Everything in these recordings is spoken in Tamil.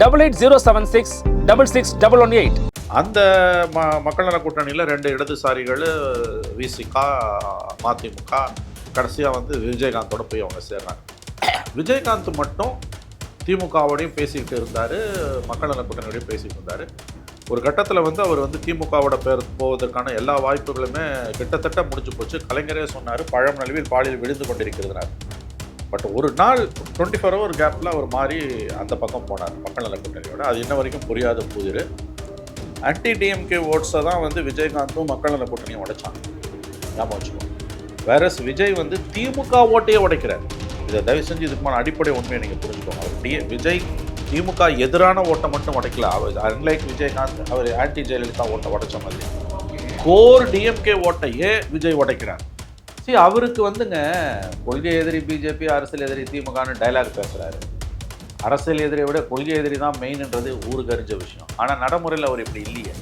double eight zero seven six double six double one eight அந்த ம மக்கள் நல கூட்டணியில் ரெண்டு இடதுசாரிகள் விசிகா மதிமுக கடைசியாக வந்து விஜயகாந்தோட போய் அவங்க சேர்றாங்க. விஜயகாந்த் மட்டும் திமுகவோடையும் பேசிக்கிட்டு இருந்தார் மக்கள் நல கூட்டணியோடையும் பேசிக்கிட்டு இருந்தார். ஒரு கட்டத்தில் வந்து அவர் வந்து திமுகவோட பேர் போவதற்கான எல்லா வாய்ப்புகளுமே கிட்டத்தட்ட முடிஞ்சு போச்சு. கலைஞரே சொன்னார் பழம் நழுவில் பாலியல் விழுந்து கொண்டிருக்கிறதுனார். பட் ஒரு நாள் டுவெண்ட்டி ஃபோர் ஹவர் கேப்பில் அவர் மாறி அந்த பக்கம் போனார் மக்கள் நல கூட்டணியோட. அது இன்ன வரைக்கும் புரியாத புதிர். ஆன்டி டிஎம்கே ஓட்ஸை தான் வந்து விஜயகாந்தும் மக்கள் நல கூட்டணியும் உடைச்சாங்க. ஞாபகம் வச்சுக்கோ வேறஸ் விஜய் வந்து திமுக ஓட்டையே உடைக்கிறார். இதை தயவு செஞ்சு இதுக்குமான அடிப்படை உண்மையை நீங்கள் புரிஞ்சுக்கோங்க. அவர் டி விஜய் திமுக எதிரான ஓட்டை மட்டும் உடைக்கல. அவர் அன்லைக் விஜயகாந்த் அவர் ஆன்டி ஜெயலலிதா ஓட்டை உடைச்ச மாதிரி. கோர் டிஎம்கே ஓட்டையே விஜய் உடைக்கிறார். சரி அவருக்கு வந்துங்க கொள்கை எதிரி பிஜேபி அரசியல் எதிரி திமுகன்னு டைலாக் பேசுகிறாரு அரசியல் எதிரியை விட கொள்கை எதிரி தான் மெயின்ன்றது ஊருக்கு அறிஞ்ச விஷயம். ஆனால் நடைமுறையில் அவர் இப்படி இல்லையே.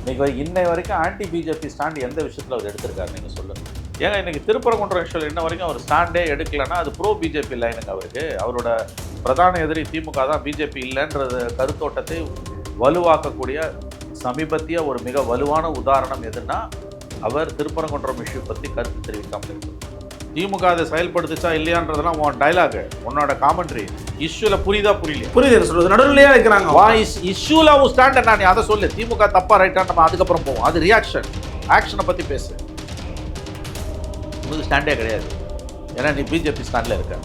இன்றைக்கி இன்னை வரைக்கும் ஆன்டி பிஜேபி ஸ்டாண்ட் எந்த விஷயத்தில் அவர் எடுத்திருக்காரு நீங்கள் சொல்லுங்கள் ஏங்க இன்னைக்கு திருப்பரங்குன்ற விஷயம் இன்ன வரைக்கும் அவர் ஸ்டாண்டே எடுக்கலைன்னா அது ப்ரோ பிஜேபி லைனுங்க அவருக்கு. அவரோட பிரதான எதிரி திமுக தான் பிஜேபி இல்லைன்றது கருத்தோட்டத்தை வலுவாக்கக்கூடிய சமீபத்திய ஒரு மிக வலுவான உதாரணம் எதுன்னா அவர் திருப்பரங்குன்றம் இஷ்யூ பற்றி கருத்து தெரிவிக்காமல் திமுக அதை செயல்படுத்துச்சா இல்லையான்றதெல்லாம் உன் டைலாக் உன்னோட காமெண்ட்ரி இஷ்யூல புரியுதா புரியல புரியுது சொல்றது? நடுநிலையா இருக்கிறாங்க வாய்ஸ் இஷ்யூல உன் ஸ்டாண்ட் என்ன நீ அதை சொல்லு. திமுக தப்பா ரைட்டா நம்ம அதுக்கப்புறம் போவோம். அது ரியாக்ஷன் ஆக்ஷனை பத்தி பேசு. உங்களுக்கு ஸ்டாண்டே கிடையாது. ஏன்னா நீ பிஜேபி ஸ்டாண்டில் இருக்க.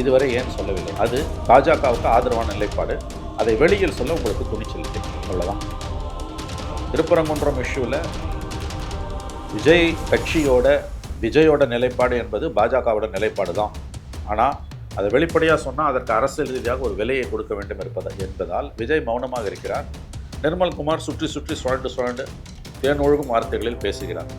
இதுவரை ஏன் சொல்லவில்லை? அது பாஜகவுக்கு ஆதரவான நிலைப்பாடு. அதை வெளியில் சொல்ல உங்களுக்கு துணிச்சல் இல்லை அவ்வளோதான் திருப்பரங்குன்றம் இஷ்யூவில் விஜய் கட்சியோட விஜயோட நிலைப்பாடு என்பது பாஜகவோட நிலைப்பாடு தான். ஆனால் அதை வெளிப்படையாக சொன்னால் அதற்கு அரசியல் ரீதியாக ஒரு விலையை கொடுக்க வேண்டும் இருப்பதா என்பதால் விஜய் மௌனமாக இருக்கிறார். நிர்மல்குமார் சுற்றி சுற்றி சுழண்டு சுழண்டு தேன் ஒழுகும் வார்த்தைகளில் பேசுகிறார்.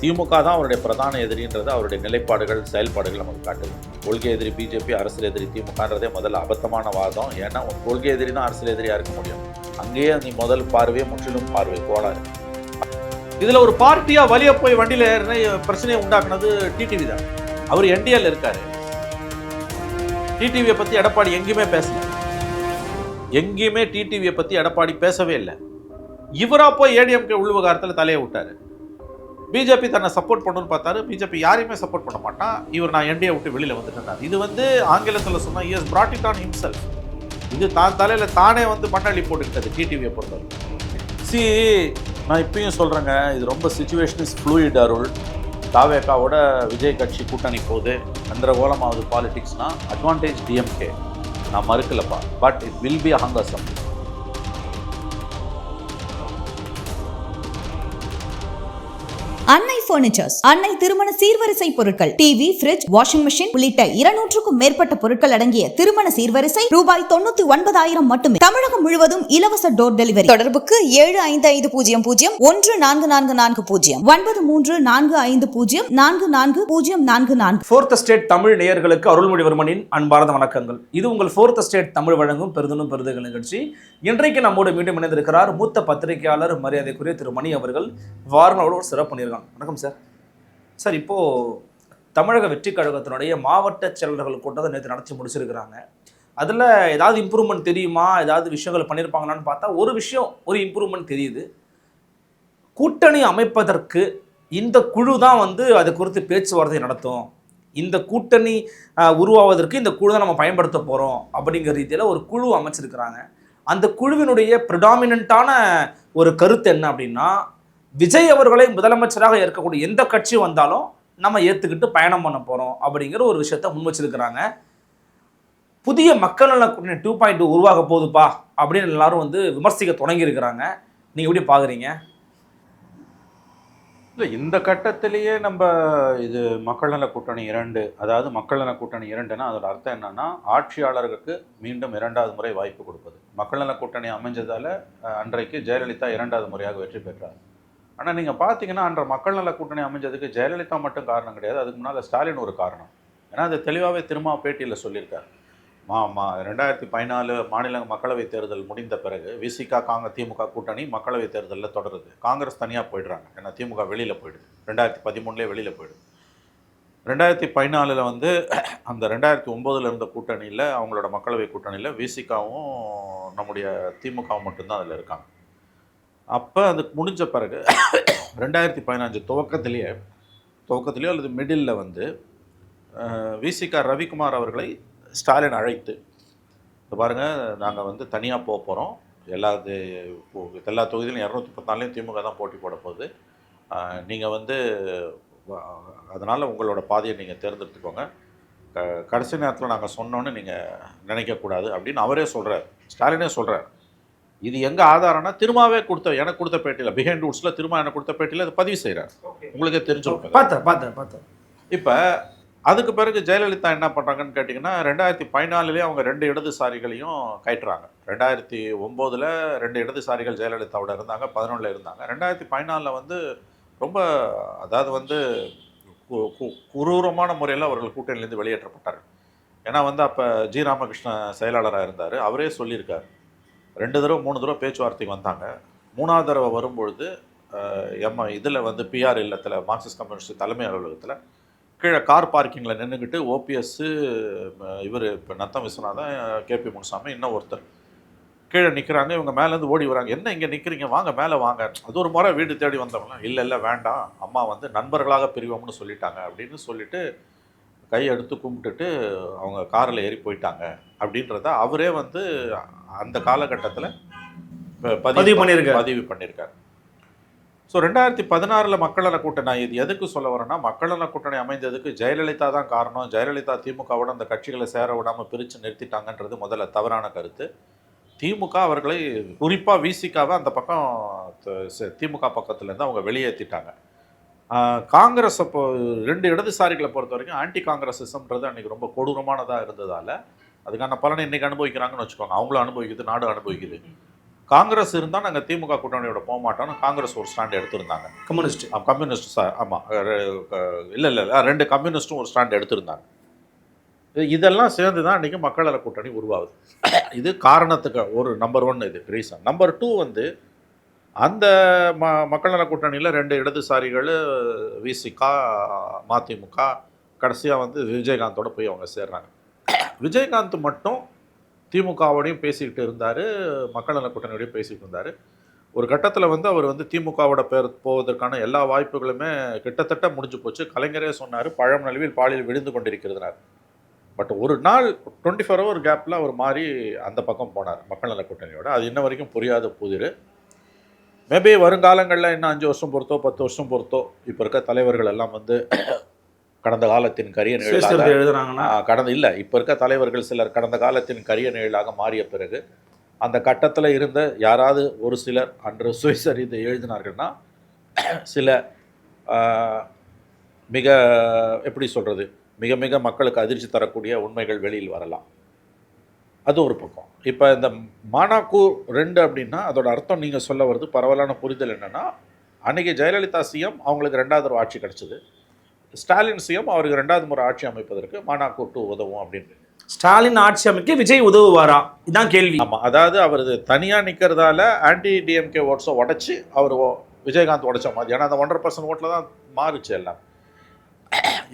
திமுக தான் அவருடைய பிரதான எதிரின்றது அவருடைய நிலைப்பாடுகள் செயல்பாடுகள் நமக்கு காட்டுது. கொள்கை எதிரி பிஜேபி அரசியல் எதிரி திமுகன்றதே முதல்ல அபத்தமான வாதம். ஏன்னா கொள்கை எதிரி தான் அரசியல் எதிரியாக இருக்க முடியும். அங்கேயே நீ முதல் பார்வையே முற்றிலும் பார்வை கோளாறு. இதில் ஒரு பார்ட்டியாக வழியை போய் வண்டியில் ஏறின பிரச்சனையை உண்டாக்குனது டிடிவி தான். அவர் என்டிஎல் இருக்காரு. டிடிவியை பற்றி எடப்பாடி எங்கேயுமே பேசல. எங்கேயுமே டிடிவியை பற்றி எடப்பாடி பேசவே இல்லை. இவரா போய் ஏடிஎம்கே உள்விவகாரத்தில் தலையை விட்டாரு. பிஜேபி தன்னை சப்போர்ட் பண்ணணும்னு பார்த்தாரு. பிஜேபி யாரையுமே சப்போர்ட் பண்ண மாட்டான். இவர் நான் என்டிஏ விட்டு வெளியில் வந்துட்டேன் இது வந்து ஆங்கிலத்தில் சொன்னால் is brought on on himself. இது தான் தலையில் தானே வந்து மண்ணள்ளி போட்டுக்கிட்டது டிடிவியை பொறுத்தவரைக்கும் சி நான் இப்பயும் சொல்கிறேங்க இது ரொம்ப சுச்சுவேஷன் இஸ் ஃப்ளூயிட் அருள். தாவேக்காவோட விஜய் கட்சி கூட்டணி போகுது. கந்தரகோலமாவது பாலிடிக்ஸ்னால் அட்வான்டேஜ் டிஎம்கே நான் மறுக்கலப்பா. பட் இட் வில் பி அஹங்கசம் அன்னை பர்னிச்சர்ஸ் அன்னை திருமண சீர்வரிசை பொருட்கள் டிவி பிரிட்ஜ் வாஷிங் மெஷின் உள்ளிட்ட இருநூற்றுக்கும் மேற்பட்ட பொருட்கள் அடங்கிய திருமண சீர்வரிசை ரூபாய் தொண்ணூத்தி ஒன்பதாயிரம் மட்டுமே. தமிழகம் முழுவதும் இலவச டோர் டெலிவரி தொடர்புக்கு ஏழு ஐந்து ஐந்து பூஜ்ஜியம் பூஜ்ஜியம் ஒன்று நான்கு நான்கு நான்கு பூஜ்ஜியம் ஒன்பது மூன்று நான்கு ஐந்து பூஜ்ஜியம் நான்கு நான்கு பூஜ்ஜியம் நான்கு நான்கு. ஃபோர்த் ஸ்டேட் தமிழ் நேயர்களுக்கு அருள்மொழிவர்மனின் அன்பார்ந்த வணக்கங்கள். இது உங்கள் ஃபோர்த் ஸ்டேட் தமிழ் வழங்கும் பெருதனும் பெருதுகள் நிகழ்ச்சி. இன்றைக்கு நம்மோடு மீண்டும் இணைந்திருக்கிறார் மூத்த பத்திரிகையாளர் மரியாதைக்குரிய திரு மணி அவர்கள். வாரணோடு ஒரு சிறப்பு பண்ணியிருக்காங்க வணக்கம் சார். சார் இப்போது தமிழக வெற்றி கழகத்தினுடைய மாவட்ட செயலர்கள் கூட்டத்தை நேற்று நடத்தி முடிச்சிருக்கிறாங்க. அதில் ஏதாவது இம்ப்ரூவ்மெண்ட் தெரியுமா? ஏதாவது விஷயங்கள் பண்ணியிருப்பாங்களான்னு பார்த்தா ஒரு விஷயம் ஒரு இம்ப்ரூவ்மெண்ட் தெரியுது. கூட்டணி அமைப்பதற்கு இந்த குழு தான் வந்து அது குறித்து பேச்சுவார்த்தை நடத்தும். இந்த கூட்டணி உருவாவதற்கு இந்த குழு தான் நம்ம பயன்படுத்த போகிறோம் அப்படிங்கிற ரீதியில் ஒரு குழு அமைச்சிருக்கிறாங்க. அந்த குழுவினுடைய ப்ரிடாமினண்ட்டான ஒரு கருத்து என்ன அப்படின்னா விஜய் அவர்களை முதலமைச்சராக இருக்கக்கூடிய எந்த கட்சி வந்தாலும் நம்ம ஏற்றுக்கிட்டு பயணம் பண்ண போகிறோம் அப்படிங்கிற ஒரு விஷயத்த முன் வச்சிருக்கிறாங்க. புதிய மக்கள் நல கூட்டணி டூ பாயிண்ட் உருவாக போகுதுப்பா அப்படின்னு எல்லாரும் வந்து விமர்சிக்க தொடங்கியிருக்கிறாங்க. நீங்கள் எப்படி பார்க்குறீங்க இல்லை இந்த கட்டத்திலேயே நம்ம இது மக்கள் நல கூட்டணி இரண்டு அதாவது மக்கள் நல கூட்டணி இரண்டுன்னா அதோட அர்த்தம் என்னன்னா ஆட்சியாளர்களுக்கு மீண்டும் இரண்டாவது முறை வாய்ப்பு கொடுப்பது. மக்கள் நல கூட்டணி அமைஞ்சதால் அன்றைக்கு ஜெயலலிதா இரண்டாவது முறையாக வெற்றி பெற்றார். ஆனால் நீங்கள் பார்த்தீங்கன்னா அன்ற மக்கள் நல கூட்டணி அமைஞ்சதுக்கு ஜெயலலிதா மட்டும் காரணம் கிடையாது. அதுக்கு முன்னால் ஸ்டாலின் ஒரு காரணம். ஏன்னா அது தெளிவாகவே திரும்ப பேட்டியில் சொல்லியிருக்காரு. மா மா ரெண்டாயிரத்தி பதினாலு மாநில மக்களவைத் தேர்தல் முடிந்த பிறகு விசிகா காங்க திமுக கூட்டணி மக்களவைத் தேர்தலில் தொடருது. காங்கிரஸ் தனியாக போயிடுறாங்க. ஏன்னா திமுக வெளியில் போயிடுது. ரெண்டாயிரத்தி பதிமூணுலேயே வெளியில் போயிடுது. ரெண்டாயிரத்தி பதினாலில் வந்து அந்த ரெண்டாயிரத்தி ஒம்போதில் இருந்த கூட்டணியில் அவங்களோட மக்களவை கூட்டணியில் விசிகாவும் நம்முடைய திமுகவும் மட்டும்தான் அதில் இருக்காங்க. அப்போ அது முடிஞ்ச பிறகு ரெண்டாயிரத்தி பதினஞ்சு துவக்கத்திலேயே துவக்கத்திலேயோ அல்லது மிடில் வந்து விசிகா ரவிக்குமார் அவர்களை ஸ்டாலின் அழைத்து இப்போ பாருங்கள் நாங்கள் வந்து தனியாக போக போகிறோம் எல்லா இது- எல்லா தொகுதியிலும் இரநூத்தி பத்தாலையும் திமுக தான் போட்டி போட போகுது. நீங்கள் வந்து அதனால் உங்களோட பாதையை நீங்கள் தேர்ந்தெடுத்துக்கோங்க. க கடைசி நேரத்தில் நாங்கள் சொன்னோன்னு நீங்கள் நினைக்கக்கூடாது அப்படின்னு அவரே சொல்கிறார் ஸ்டாலினே சொல்கிறார் இது எங்கே ஆதாரம்னா திருமாவே கொடுத்த எனக்கு கொடுத்த பேட்டியில் பிஹைண்ட் ரூட்ஸில் திரும்ப எனக்கு கொடுத்த பேட்டியில் அது பதிவு செய்கிறார் உங்களுக்கே தெரிஞ்சிருக்கும் பார்த்தேன் பார்த்தேன் பார்த்தேன். இப்போ அதுக்கு பிறகு ஜெயலலிதா என்ன பண்ணுறாங்கன்னு கேட்டிங்கன்னா ரெண்டாயிரத்தி பதினாலுலேயே அவங்க ரெண்டு இடதுசாரிகளையும் கயற்றுறாங்க ரெண்டாயிரத்தி ஒம்போதில் ரெண்டு இடதுசாரிகள் ஜெயலலிதாவோட இருந்தாங்க பதினொன்றில் இருந்தாங்க. ரெண்டாயிரத்தி பதினாலில் வந்து ரொம்ப அதாவது வந்து குரூரமான முறையில் அவர்கள் கூட்டணியிலேருந்து வெளியேற்றப்பட்டார்கள். ஏன்னா வந்து அப்போ ஜி ராமகிருஷ்ணன் செயலாளராக இருந்தார். அவரே சொல்லியிருக்கார். ரெண்டு தடவை மூணு தடவை பேச்சுவார்த்தைக்கு வந்தாங்க. மூணாவது தடவை வரும்பொழுது எம் இதில் வந்து பிஆர் இல்லத்தில் மார்க்சிஸ்ட் கம்யூனிஸ்ட் தலைமை அலுவலகத்தில் கீழே கார் பார்க்கிங்கில் நின்றுக்கிட்டு ஓபிஎஸ்ஸு இவர் இப்போ நத்தம் விஸ்வநாதன் கேபி முனுசாமி இன்னும் ஒருத்தர் கீழே நிற்கிறாங்க இவங்க மேலேருந்து ஓடி வராங்க. என்ன இங்கே நிற்கிறீங்க வாங்க மேலே வாங்க. அது ஒரு முறை வீடு தேடி வந்தவங்க இல்லை இல்லை வேண்டாம். அம்மா வந்து நண்பர்களாக பிரிவோம்னு சொல்லிட்டாங்க. அப்படின்னு சொல்லிட்டு கையை எடுத்து கும்பிட்டுட்டு அவங்க காரில் ஏறி போயிட்டாங்க. அப்படின்றத அவரே வந்து அந்த காலகட்டத்தில் பதிவு பண்ணியிருக்காரு. பதிவு பண்ணியிருக்காரு ஸோ ரெண்டாயிரத்தி பதினாறில் மக்கள் நல கூட்டணி நான் இது எதுக்கு சொல்ல வரேன்னா மக்கள் நல கூட்டணி அமைந்ததுக்கு ஜெயலலிதா தான் காரணம். ஜெயலலிதா திமுகவோட அந்த கட்சிகளை சேர விடாமல் பிரித்து நிறுத்திட்டாங்கன்றது முதல்ல தவறான கருத்து. திமுக அவர்களை குறிப்பாக விசிகாவை அந்த பக்கம் திமுக பக்கத்துலேருந்து அவங்க வெளியேற்றிட்டாங்க காங்கிரஸ் அப்போ ரெண்டு இடதுசாரிகளை பொறுத்த வரைக்கும் ஆன்டி காங்கிரசிசம்ன்றது அன்றைக்கி ரொம்ப கொடூரமானதாக இருந்ததால் அதுக்கான பலனை இன்றைக்கி அனுபவிக்கிறாங்கன்னு வச்சுக்கோங்க. அவங்களும் அனுபவிக்குது நாடும் அனுபவிக்குது. காங்கிரஸ் இருந்தால் நாங்கள் திமுக கூட்டணியோட போக மாட்டோம்னு காங்கிரஸ் ஒரு ஸ்டாண்ட் எடுத்திருந்தாங்க. கம்யூனிஸ்ட். கம்யூனிஸ்ட் சார் ஆமாம் இல்லை இல்லை ரெண்டு கம்யூனிஸ்ட்டும் ஒரு ஸ்டாண்ட் எடுத்திருந்தாங்க. இது- இதெல்லாம் சேர்ந்து தான் இன்றைக்கி மக்கள் நல கூட்டணி உருவாகுது. இது காரணத்துக்கு ஒரு நம்பர் ஒன் இது ரீசன் நம்பர் டூ வந்து அந்த ம மக்கள் நல கூட்டணியில் ரெண்டு இடதுசாரிகள் விசிகா மதிமுக கடைசியாக வந்து விஜயகாந்தோட போய் அவங்க சேர்றாங்க. விஜயகாந்த் மட்டும் திமுகவோடையும் பேசிக்கிட்டு இருந்தார் மக்கள் நல கூட்டணியோடையும் பேசிக்கிட்டு இருந்தார். ஒரு கட்டத்தில் வந்து அவர் வந்து திமுகவோட பேர் போவதற்கான எல்லா வாய்ப்புகளுமே கிட்டத்தட்ட முடிஞ்சு போச்சு. கலைஞரே சொன்னார் பழம் நழுவில் பாலியல் விழுந்து கொண்டிருக்கிறதுனார். பட் ஒரு நாள் டுவெண்ட்டி ஃபோர் ஹவர் கேப்பில் அவர் மாறி அந்த பக்கம் போனார் மக்கள் நல கூட்டணியோட. அது இன்ன வரைக்கும் புரியாத புதிர். மேபி வருங்காலங்களில் இன்னும் அஞ்சு வருஷம் பொறுத்தோ பத்து வருஷம் பொறுத்தோ இப்போ இருக்க தலைவர்கள் எல்லாம் வந்து கடந்த காலத்தின் கரிய நிழலாக எழுதுறாங்கன்னா? கடந்த இல்லை இப்போ இருக்க தலைவர்கள் சிலர் கடந்த காலத்தின் கரிய நிழலாக மாறிய பிறகு அந்த கட்டத்தில் இருந்த யாராவது ஒரு சிலர் அன்று சுயசரிதை எழுதினார்கள்னா சில மிக எப்படி சொல்கிறது மிக மிக மக்களுக்கு அதிர்ச்சி தரக்கூடிய உண்மைகள் வெளியில் வரலாம். அது ஒரு பக்கம். இப்போ இந்த மானாக்கு ரெண்டு அப்படின்னா அதோட அர்த்தம் நீங்கள் சொல்ல வருது. பரவலான புரிதல் என்னென்னா அன்றைக்கி ஜெயலலிதா சிஎம் அவங்களுக்கு ரெண்டாவது ஆட்சி கிடச்சிது. ஸ்டாலின் சிஎம் அவருக்கு ரெண்டாவது முறை ஆட்சி அமைப்பதற்கு மானாக்கு டூ உதவும் அப்படின்னு. ஸ்டாலின் ஆட்சி அமைக்க விஜய் உதவுவாரா? இதான் கேள்வி. ஆமாம் அதாவது அவர் தனியாக நிற்கிறதால ஆன்டி டிஎம்கே ஓட்ஸை உடச்சி அவர் விஜயகாந்த் உடைச்ச மாதிரி. ஏன்னா அந்த ஒன்றரை பர்சன்ட் ஓட்டில் தான் மாறுச்சு எல்லாம்.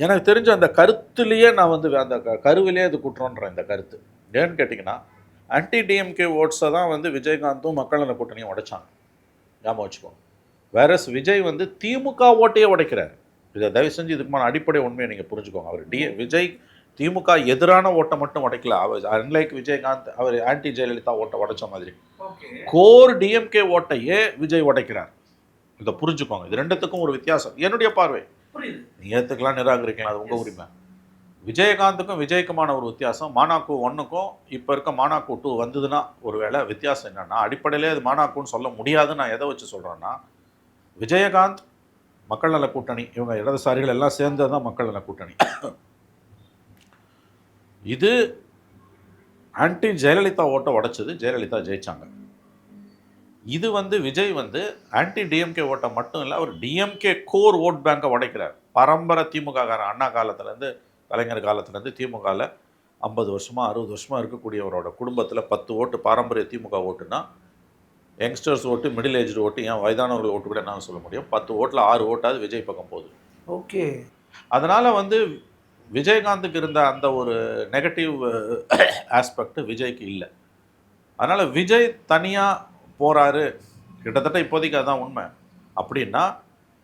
எனக்கு தெரிஞ்ச அந்த கருத்துலேயே நான் வந்து அந்த கருவிலே இது குற்றம்ன்ற இந்த கருத்து. ஏன்னு கேட்டிங்கன்னா ஆன்டி டிஎம்கே ஓட்ஸை தான் வந்து விஜயகாந்தும் மக்கள் நல கூட்டணியும் உடைச்சாங்க. ஞாபகம் வச்சுக்கோங்க. வேறஸ் விஜய் வந்து திமுக ஓட்டையே உடைக்கிறார். இதை தயவு செஞ்சு இதுக்குமான அடிப்படை உண்மையை நீங்கள் புரிஞ்சுக்கோங்க. அவர் டி விஜய் திமுக எதிரான ஓட்டை மட்டும் உடைக்கல. அவர் அன்லைக் விஜயகாந்த் அவர் ஆன்டி ஜெயலலிதா ஓட்டை உடைச்ச மாதிரி. கோர் டிஎம்கே ஓட்டையே விஜய் உடைக்கிறார். இதை புரிஞ்சுக்கோங்க. இது ரெண்டுத்துக்கும் ஒரு வித்தியாசம். என்னுடைய பார்வை. நீங்க ஏற்றுக்கலாம் நிராகரிக்கலாம் அது உங்கள் உரிமை. விஜயகாந்துக்கும் விஜய்க்குமான ஒரு வித்தியாசம். மானாக்கு ஒன்றுக்கும் இப்போ இருக்க மானாக்கு டூ வந்ததுன்னா ஒரு வேளை வித்தியாசம் என்னன்னா அடிப்படையிலே அது மானாக்குன்னு சொல்ல முடியாதுன்னு நான் எதை வச்சு சொல்கிறேன்னா விஜயகாந்த் மக்கள் நல கூட்டணி இவங்க இடதுசாரிகள் எல்லாம் சேர்ந்தது தான் மக்கள் நல கூட்டணி. இது ஆன்டி ஜெயலலிதா ஓட்டை உடைச்சது ஜெயலலிதா ஜெயிச்சாங்க. இது வந்து விஜய் வந்து ஆன்டி டிஎம்கே ஓட்டை மட்டும் இல்லை அவர் டிஎம்கே கோர் ஓட் பேங்கை உடைக்கிறார். பரம்பரை திமுக காரன் அண்ணா காலத்துலேருந்து கலைஞர் காலத்துலேருந்து திமுகவில் ஐம்பது வருஷமாக அறுபது வருஷமாக இருக்கக்கூடியவரோட குடும்பத்தில் பத்து ஓட்டு பாரம்பரிய திமுக ஓட்டுனா யங்ஸ்டர்ஸ் ஓட்டு மிடில் ஏஜ் ஓட்டு ஏன் வயதானவர்கள் ஓட்டு கூட நான் சொல்ல முடியும். பத்து ஓட்டில் ஆறு ஓட்டாவது விஜய் பக்கம் போகுது. ஓகே. அதனால் வந்து விஜயகாந்துக்கு இருந்த அந்த ஒரு நெகட்டிவ் ஆஸ்பெக்ட் விஜய்க்கு இல்லை. அதனால் விஜய் தனியாக போகிறாரு கிட்டத்தட்ட இப்போதைக்கு அதுதான் உண்மை. அப்படின்னா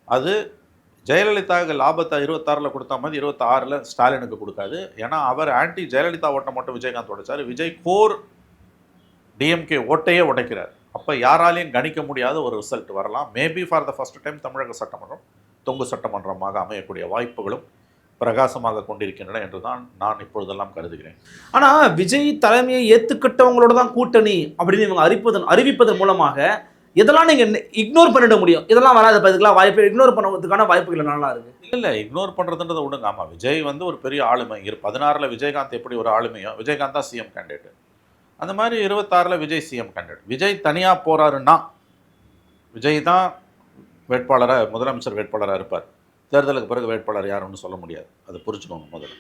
அது ஜெயலலிதாவுக்கு லாபத்தை இருபத்தாறில் கொடுத்த மாதிரி இருபத்தாறில் ஸ்டாலினுக்கு கொடுக்காது. ஏன்னா அவர் ஆன்டி ஜெயலலிதா ஓட்டை மட்டும் விஜயகாந்த் உடைச்சார். விஜய் கோர் டிஎம்கே ஓட்டையே உடைக்கிறார். அப்போ யாராலையும் கணிக்க முடியாத ஒரு ரிசல்ட் வரலாம். Maybe for the first time தமிழக சட்டமன்றம் தொங்கு சட்டமன்றமாக அமையக்கூடிய வாய்ப்புகளும் பிரகாசமாக கொண்டிருக்கின்றன என்று தான் நான் இப்பொழுதெல்லாம் கருதுகிறேன். ஆனால் விஜய் தலைமையை ஏற்றுக்கிட்டவங்களோட தான் கூட்டணி அப்படின்னு இவங்க அறிவிப்பதன் அறிவிப்பதன் மூலமாக இதெல்லாம் நீங்கள் இக்னோர் பண்ணிட முடியும். இதெல்லாம் வராத இதுக்கெல்லாம் வாய்ப்பு இக்னோர் பண்ணுறதுக்கான வாய்ப்புகள் நல்லா இருக்கு. இல்லை இக்னோர் பண்ணுறதுன்றதை விடுங்க. ஆமாம் விஜய் வந்து ஒரு பெரிய ஆளுமை. இரு பதினாறில் விஜயகாந்த் எப்படி ஒரு ஆளுமையோ விஜயகாந்த் தான் சிஎம் கேண்டிடேட் அந்த மாதிரி இருபத்தாறில் விஜய் சிஎம் கேண்டிடேட் விஜய் தனியாக போகிறாருன்னா விஜய் தான் வேட்பாளராக முதலமைச்சர் வேட்பாளராக இருப்பார். தேர்தலுக்கு பிறகு வேட்பாளர் யாருன்னு சொல்ல முடியாது. அதை புரிஞ்சுக்கோங்க முதல்ல.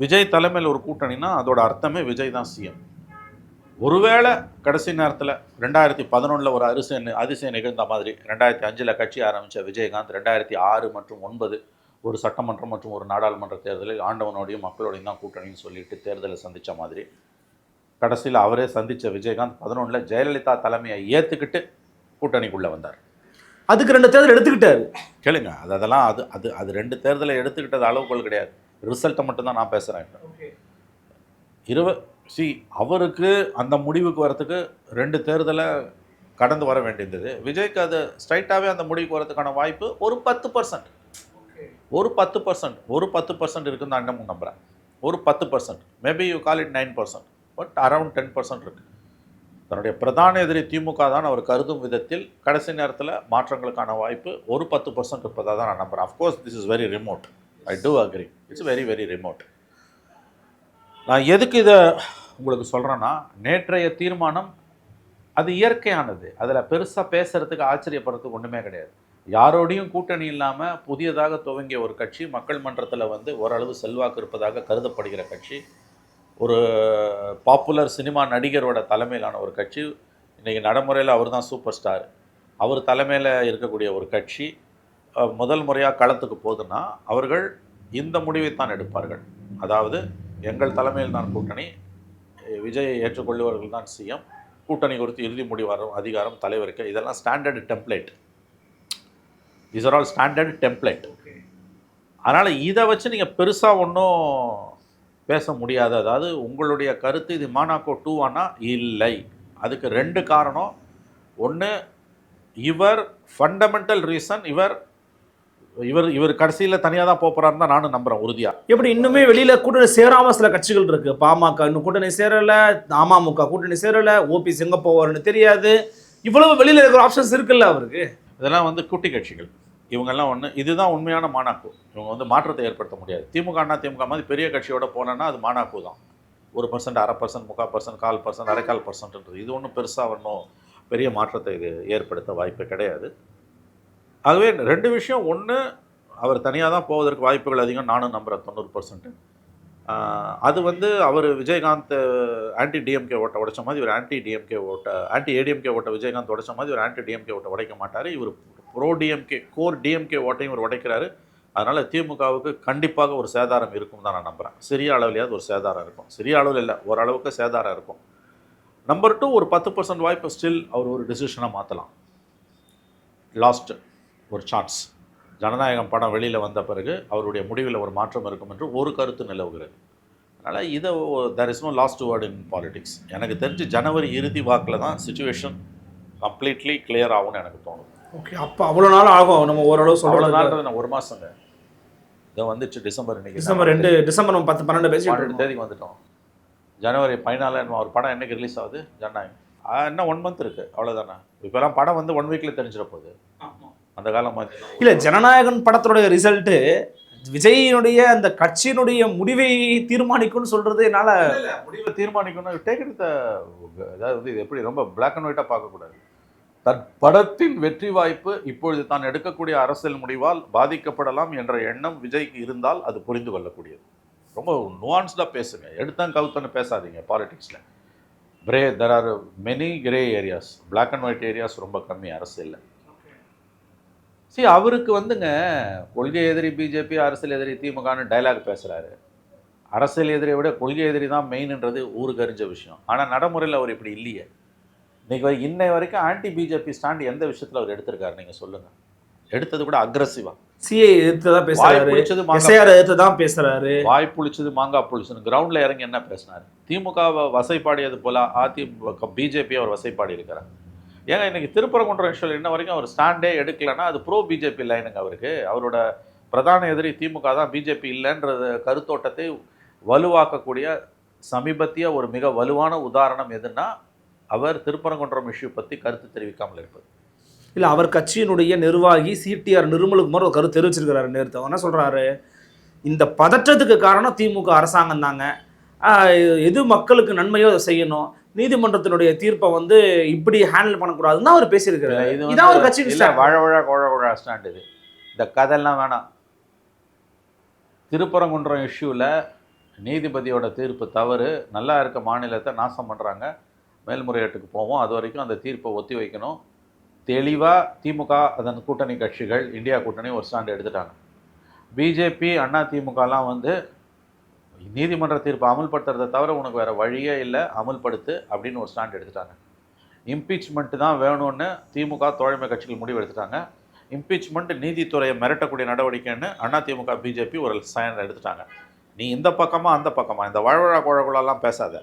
விஜய் தலைமையில் ஒரு கூட்டணினா அதோட அர்த்தமே விஜய் தான் சிஎம் ஒருவேளை கடைசி நேரத்தில் ரெண்டாயிரத்தி பதினொன்றில் ஒரு அரிசி அதிசயம் நிகழ்ந்த மாதிரி ரெண்டாயிரத்தி அஞ்சில் கட்சி ஆரம்பித்த விஜயகாந்த் ரெண்டாயிரத்தி ஆறு மற்றும் ஒன்பது ஒரு சட்டமன்றம் மற்றும் ஒரு நாடாளுமன்ற தேர்தலில் ஆண்டவனோடையும் மக்களோடையும் தான் கூட்டணின்னு சொல்லிட்டு தேர்தலை சந்தித்த மாதிரி கடைசியில் அவரே சந்தித்த விஜயகாந்த் பதினொன்றில் ஜெயலலிதா தலைமையை ஏற்றுக்கிட்டு கூட்டணிக்குள்ளே வந்தார். அதுக்கு ரெண்டு தேர்தல் எடுத்துக்கிட்டாரு. கேளுங்க அது அதெல்லாம் அது அது அது ரெண்டு தேர்தலை எடுத்துக்கிட்டது அளவுகோல் கிடையாது. ரிசல்ட்டை மட்டும்தான் நான் பேசுகிறேன் இருவ சி அவருக்கு அந்த முடிவுக்கு வரத்துக்கு ரெண்டு தேர்தலை கடந்து வர வேண்டியிருந்தது. விஜய்க்கு அது ஸ்ட்ரைட்டாகவே அந்த முடிவுக்கு வரதுக்கான வாய்ப்பு ஒரு பத்து பர்சன்ட் ஒரு பத்து பர்சன்ட் ஒரு பத்து பர்சன்ட் இருக்குன்னு நான் இன்னமும் நம்புகிறேன் ஒரு பத்து percent maybe you call it nine percent but around ten percent இருக்குது தன்னுடைய பிரதான எதிரி திமுக தான் அவர் கருதும் விதத்தில் கடைசி நேரத்தில் மாற்றங்களுக்கான வாய்ப்பு ஒரு பத்து பர்சன்ட் இருப்பதாக தான் நான் நம்புகிறேன் of course this is very remote I do agree it's very very remote நான் எதுக்கு இதை உங்களுக்கு சொல்கிறேன்னா நேற்றைய தீர்மானம் அது இயற்கையானது. அதில் பெருசாக பேசுகிறதுக்கு ஆச்சரியப்படுறதுக்கு ஒன்றுமே கிடையாது. யாரோடையும் கூட்டணி இல்லாமல் புதியதாக துவங்கிய ஒரு கட்சி மக்கள் மன்றத்தில் வந்து ஓரளவு செல்வாக்கு இருப்பதாக கருதப்படுகிற கட்சி. ஒரு பாப்புலர் சினிமா நடிகரோட தலைமையிலான ஒரு கட்சி. இன்றைக்கி நடைமுறையில் அவர் தான் சூப்பர் ஸ்டார் அவர் தலைமையில் இருக்கக்கூடிய ஒரு கட்சி முதல் முறையாக களத்துக்கு போகுதுன்னா அவர்கள் இந்த முடிவைத்தான் எடுப்பார்கள். அதாவது எங்கள் தலைமையில் தான் கூட்டணி விஜயை ஏற்றுக்கொள்பவர்கள் தான் சிஎம் கூட்டணி குறித்து இறுதி முடிவு வரும் அதிகாரம் தலைவருக்கு. இதெல்லாம் standard template these are all standard template அதனால் இதை வச்சு நீங்கள் பெருசாக ஒன்றும் பேச முடியாது. அதாவது உங்களுடைய கருத்து இது மானாக்கோ டூவானா இல்லை. அதுக்கு ரெண்டு காரணம். ஒன்று இவர் ஃபண்டமெண்டல் ரீசன் இவர் இவர் இவர் கடைசியில் தனியாக தான் போகிறாருன்னு தான் நானும் நம்புகிறேன் உறுதியாக எப்படி இன்னுமே வெளியில கூட்டணி சேராம சில கட்சிகள் இருக்கு. பாமக இன்னும் கூட்டணி சேரல அமமுக கூட்டணி சேரல ஓபிஎஸ் எங்க போவாருன்னு தெரியாது. இவ்வளவு வெளியில இருக்கிற ஆப்ஷன்ஸ் இருக்குல்ல அவருக்கு? இதெல்லாம் வந்து குட்டி கட்சிகள். இவங்கெல்லாம் ஒன்று இதுதான் உண்மையான மானாக்கு. இவங்க வந்து மாற்றத்தை ஏற்படுத்த முடியாது. திமுக அண்ணா திமுக மாதிரி பெரிய கட்சியோட போனோன்னா அது மானாக்கு தான். ஒரு பர்சன்ட் அரை பர்சன்ட் முக்கால் பர்சன்ட் கால் பர்சன்ட் அரைக்கால் பர்சன்ட்ன்றது இது ஒன்றும் பெருசாக ஒன்றும் பெரிய மாற்றத்தை இது ஏற்படுத்த வாய்ப்பு கிடையாது. ஆகவே ரெண்டு விஷயம். ஒன்று அவர் தனியாக தான் போவதற்கு வாய்ப்புகள் அதிகம். நானும் நம்புகிறேன் தொண்ணூறு பர்சன்ட்டு அது வந்து அவர் விஜயகாந்த் ஆன்டி டிஎம்கே ஓட்டை உடைச்ச மாதிரி இவர் ஆன்டி டிஎம்கே ஓட்டை ஆன்டி ஏடிஎம்கே ஓட்டை விஜயகாந்த் உடைச்ச மாதிரி இவர் ஆன்டி டிஎம்கே ஓட்டை உடைக்க மாட்டார். இவர் ப்ரோ டிஎம்கே கோர் டிஎம்கே ஓட்டையும் இவர் உடைக்கிறாரு. அதனால் திமுகவுக்கு கண்டிப்பாக ஒரு சேதாரம் இருக்கும் தான் நான் நம்புகிறேன் சிறிய அளவிலேயாவது ஒரு சேதாரம் இருக்கும். சிறிய அளவில் இல்லை ஓரளவுக்கு சேதாரம் இருக்கும். நம்பர் டூ ஒரு பத்து பர்சன்ட் வாய்ப்பு ஸ்டில் அவர் ஒரு டிசிஷனை மாற்றலாம் லாஸ்ட்டு ஒரு சான்ஸ் ஜனநாயகம் படம் வெளியில் வந்த பிறகு அவருடைய முடிவில் ஒரு மாற்றம் இருக்கும் என்று ஒரு கருத்து நிலவுகிறது. அதனால் இதை there is no last word in politics எனக்கு தெரிஞ்சு ஜனவரி இறுதி வாக்கில் தான் சுச்சுவேஷன் கம்ப்ளீட்லி கிளியர் ஆகும்னு எனக்கு தோணும் ஓகே அப்ப அவ்வளவு நாள் ஆகும். நம்ம ஓரளவு அவ்வளோ நாள் நான் ஒரு மாதங்க இதை வந்துச்சு டிசம்பர் இன்னைக்கு டிசம்பர் ரெண்டு டிசம்பர் நம்ம பத்து பன்னெண்டு பேசி பன்னெண்டு தேதிக்கு வந்துட்டோம். ஜனவரி பதினாலு என்னமோ ஒரு படம் என்னைக்கு ரிலீஸ் ஆகுது? ஜனநாயகம். இன்னும் ஒன் மந்த் இருக்குது அவ்வளோதானே இப்போலாம் படம் வந்து ஒன் வீக்கில் தெரிஞ்சிட போகுது. அந்த காலம் மாதிரி. இல்ல ஜனநாயகன் படத்துடைய ரிசல்ட் விஜயினுடைய அந்த கட்சியினுடைய முடிவை தீர்மானிக்கும்னு சொல்றது என்னால முடிவை தீர்மானிக்கணும் டேக் எடுத்த அதாவது இது எப்படி ரொம்ப பிளாக் அண்ட் ஒயிட்டாக பார்க்கக்கூடாது. தன் படத்தின் வெற்றி வாய்ப்பு இப்பொழுது தான் எடுக்கக்கூடிய அரசியல் முடிவால் பாதிக்கப்படலாம் என்ற எண்ணம் விஜய்க்கு இருந்தால் அது புரிந்து கொள்ளக்கூடியது. ரொம்ப நுவான்ஸ்டாக பேசுங்க. எடுத்தன் கவுத்தன்னு பேசாதீங்க பாலிடிக்ஸில் பிரே there are many grey areas Black and white areas ரொம்ப கம்மி அரசியலில். சரி அவருக்கு வந்துங்க கொள்கை எதிரி பிஜேபி அரசியல் எதிரி திமுகன்னு டைலாக் பேசுகிறாரு அரசியல் எதிரியை விட கொள்கை எதிரி தான் மெயின்ன்றது ஊருக்கு அறிஞ்ச விஷயம். ஆனால் நடைமுறையில் அவர் இப்படி இல்லையே. இன்னைக்கு வரை- இன்னை வரைக்கும் ஆன்டி பிஜேபி ஸ்டாண்ட் எந்த விஷயத்தில் அவர் எடுத்திருக்காரு நீங்கள் சொல்லுங்கள் எடுத்தது கூட அக்ரஸிவாக சிஏ எதிர்த்து தான் பேசுறாரு. எஸ்ஐஆர் எதிர்த்து தான் பேசுறாரு. வாய் புளிச்சது மாங்காய் புளிச்சது கிரவுண்டில் இறங்கி என்ன பேசினார்? திமுகவை வசைப்பாடியது போல அதிமுக பிஜேபி அவர் வசைப்பாடி இருக்கிறார். ஏங்க இன்றைக்கி திருப்பரங்குன்றம் விஷயம் இன்ன வரைக்கும் அவர் ஸ்டாண்டே எடுக்கலைன்னா அது ப்ரோ பிஜேபி லைனுங்க அவருக்கு. அவரோட பிரதான எதிரி திமுக தான் பிஜேபி இல்லைன்றது கருத்தோட்டத்தை வலுவாக்கக்கூடிய சமீபத்திய ஒரு மிக வலுவான உதாரணம் எதுன்னா அவர் திருப்பரங்குன்றம் இஷ்யூ பற்றி கருத்து தெரிவிக்காமல் இருப்பது. இல்லை அவர் கட்சியினுடைய நிர்வாகி சிடிஆர் நிர்மலுக்குமார் ஒரு கருத்து தெரிவிச்சிருக்கிறாரு நேரத்தை என்ன சொல்கிறாரு இந்த பதற்றத்துக்கு காரணம் திமுக அரசாங்கம் தாங்க. எது மக்களுக்கு நன்மையோ அதை செய்யணும். நீதிமன்றத்தினுடைய தீர்ப்பை வந்து இப்படி ஹேண்டில் பண்ணக்கூடாதுன்னு தான் அவர் பேசியிருக்கிறாரு. இது இதான் ஒரு stand. வாழ வாழ கோழ கோழ ஸ்டாண்ட் இது. இந்த கதையெல்லாம் வேணாம். திருப்பரங்குன்றம் இஷ்யூவில் நீதிபதியோட தீர்ப்பு தவறு. நல்லா இருக்க மாநிலத்தை நாசம் பண்ணுறாங்க மேல்முறையீட்டுக்கு போவோம். அது வரைக்கும் அந்த தீர்ப்பை ஒத்தி வைக்கணும். தெளிவாக திமுக அதன் கூட்டணி கட்சிகள் இந்தியா கூட்டணி ஒரு ஸ்டாண்ட் எடுத்துட்டாங்க. பிஜேபி அண்ணா திமுகலாம் வந்து நீதிமன்ற தீர்ப்பை அமல்படுத்துறதை தவிர உனக்கு வேறு வழியே இல்லை அமல்படுத்து அப்படின்னு ஒரு ஸ்டாண்ட் எடுத்துட்டாங்க. இம்பீச்மெண்ட்டு தான் வேணும்னு திமுக தோழமை கட்சிகள் முடிவு எடுத்துட்டாங்க. இம்பீச்மெண்ட் நீதித்துறையை மிரட்டக்கூடிய நடவடிக்கைன்னு திமுக பிஜேபி ஒரு சயன் எடுத்துட்டாங்க. நீ இந்த பக்கமாக அந்த பக்கமாக இந்த வாழ்வழா குழகுலாம் பேசாத.